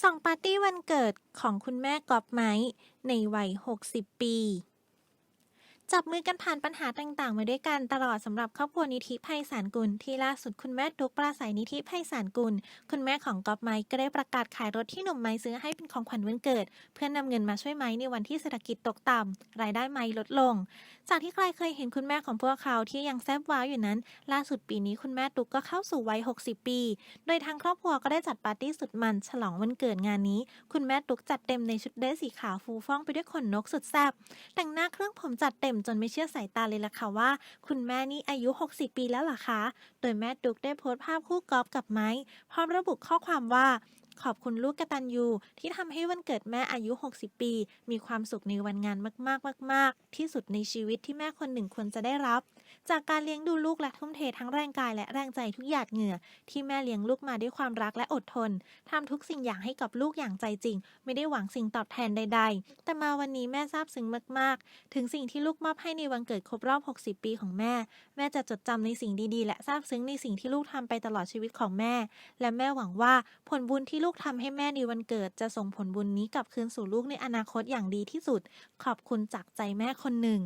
ส่องปาร์ตี้วันเกิดของคุณแม่กอบไม้ในวัย 60 ปี จับมือกันผ่านปัญหาต่างๆ มาด้วยกันตลอดสำหรับครอบครัวนิธิไพศาลกุล ที่ล่าสุดคุณแม่ทุกปราศัยนิธิไพศาลกุล คุณแม่ของกอบไม้ก็ได้ประกาศขายรถที่หนุ่มไม้ซื้อให้เป็นของขวัญวันเกิด เพื่อนนำเงินมาช่วยไม้ในวันที่เศรษฐกิจตกต่ำรายได้ไม้ลดลง จากที่ใครเคยเห็นคุณแม่ของพวกเขาที่ยังแซบว้าวอยู่นั้น ล่าสุดปีนี้คุณแม่ตุ๊กก็เข้าสู่วัย 60 ปี โดยทางครอบครัวก็ได้จัดปาร์ตี้สุดมันฉลองวันเกิดงานนี้ คุณแม่ตุ๊กจัดเต็มในชุดเดรสสีขาวฟูฟ่องไปด้วยขนนกสุดแซบแต่งหน้าเครื่องผมจัดเต็มจนไม่เชื่อสายตาเลยล่ะค่ะว่า คุณแม่นี่อายุ 60 ปีแล้วหรอคะ โดยแม่ดุ๊กได้โพสต์ภาพคู่กอล์ฟกับไม้พร้อมระบุข้อความว่า ขอบคุณลูกกตัญญูที่ทำให้วันเกิดแม่อายุ 60 ปี มีความสุขในวันงานมากๆมาก ๆ ที่สุดในชีวิตที่แม่คนหนึ่งควรจะได้รับ จากการเลี้ยงดูลูกและทุ่มเททั้งแรงกายและแรงใจทุกหยาดเหงื่อ ที่แม่เลี้ยงลูกมาด้วยความรักและอดทนทำทุกสิ่งอย่างให้กับลูกอย่างใจจริง ไม่ได้หวังสิ่งตอบแทนใด ๆ แต่มาวันนี้แม่ซาบซึ้งมาก ๆ ถึงสิ่งที่ลูกมอบให้ในวันเกิดครบรอบ 60 ปีของแม่ แม่จะจดจำในสิ่งดีๆ และซาบซึ้งในสิ่งที่ลูกทำไปตลอดชีวิตของแม่ และแม่หวังว่าผลบุญที่ลูกทำให้แม่ในวันเกิด จะส่งผลบุญนี้กลับคืนสู่ลูกในอนาคตอย่างดีที่สุด ขอบคุณจากใจแม่คนหนึ่ง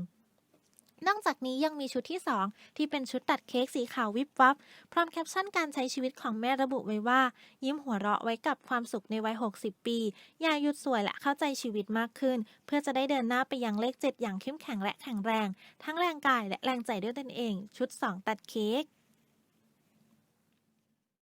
นอกจากนี้ยังมีชุดที่ 2 ที่เป็นชุดตัดเค้กสีขาววิบวับ พร้อมแคปชั่นการใช้ชีวิตของแม่ระบุไว้ว่า ยิ้มหัวเราะไว้กับความสุขในวัย 60 ปี อย่าหยุดสวยและเข้าใจชีวิตมากขึ้น เพื่อจะได้เดินหน้าไปยังเลข 7 อย่างเข้มแข็งและแข็งแรง ทั้งแรงกายและแรงใจด้วยตนเอง ชุด 2 ตัดเค้ก